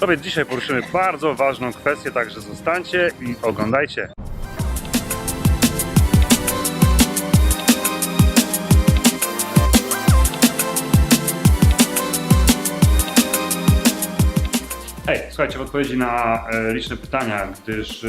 Sobie dzisiaj poruszymy bardzo ważną kwestię, także zostańcie i oglądajcie. Hej, słuchajcie, w odpowiedzi na e, liczne pytania, gdyż e,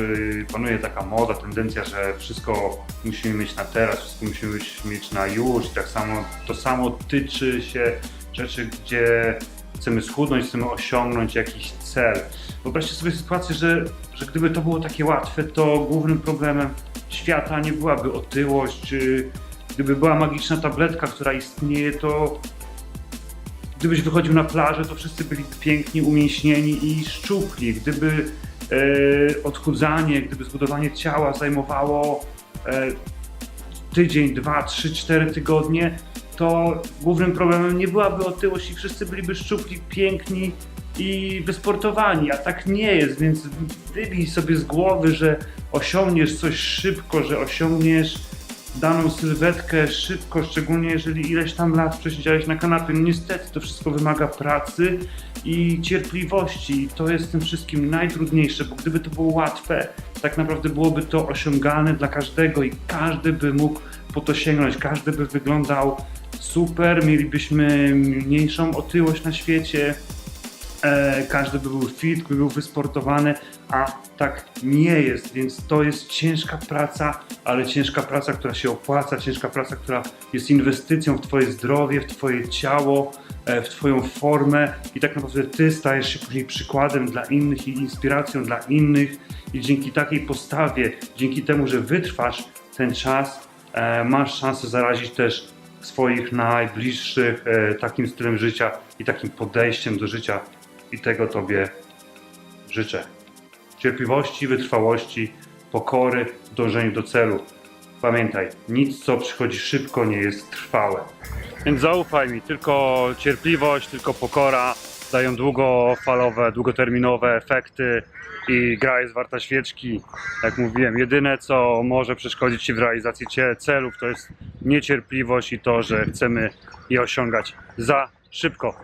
panuje taka moda, tendencja, że wszystko musimy mieć na teraz, wszystko musimy mieć na już i tak samo to samo tyczy się rzeczy, gdzie chcemy schudnąć, chcemy osiągnąć jakiś cel. Wyobraźcie sobie sytuację, że, że gdyby to było takie łatwe, to głównym problemem świata nie byłaby otyłość, gdyby była magiczna tabletka, która istnieje, to Gdybyś wychodził na plażę, to wszyscy byli piękni, umięśnieni i szczupli. Gdyby e, odchudzanie, gdyby zbudowanie ciała zajmowało e, tydzień, dwa, trzy, cztery tygodnie, to głównym problemem nie byłaby otyłość i wszyscy byliby szczupli, piękni i wysportowani, a tak nie jest, więc wybij sobie z głowy, że osiągniesz coś szybko, że osiągniesz daną sylwetkę szybko, szczególnie jeżeli ileś tam lat przesiedziałeś na kanapie. No niestety to wszystko wymaga pracy i cierpliwości i to jest tym wszystkim najtrudniejsze, bo gdyby to było łatwe, tak naprawdę byłoby to osiągalne dla każdego i każdy by mógł po to sięgnąć, każdy by wyglądał super, mielibyśmy mniejszą otyłość na świecie, e, każdy by był fit, by był wysportowany, a tak nie jest, więc to jest ciężka praca, ale ciężka praca, która się opłaca, ciężka praca, która jest inwestycją w Twoje zdrowie, w Twoje ciało, e, w Twoją formę i tak naprawdę Ty stajesz się później przykładem dla innych i inspiracją dla innych i dzięki takiej postawie, dzięki temu, że wytrwasz ten czas, e, masz szansę zarazić też swoich najbliższych e, takim stylem życia i takim podejściem do życia i tego Tobie życzę. Cierpliwości, wytrwałości, pokory w dążeniu do celu. Pamiętaj, nic co przychodzi szybko nie jest trwałe. Więc zaufaj mi, tylko cierpliwość, tylko pokora dają długofalowe, długoterminowe efekty i gra jest warta świeczki. Jak mówiłem, jedyne co może przeszkodzić Ci w realizacji celów to jest niecierpliwość i to, że chcemy je osiągać za szybko.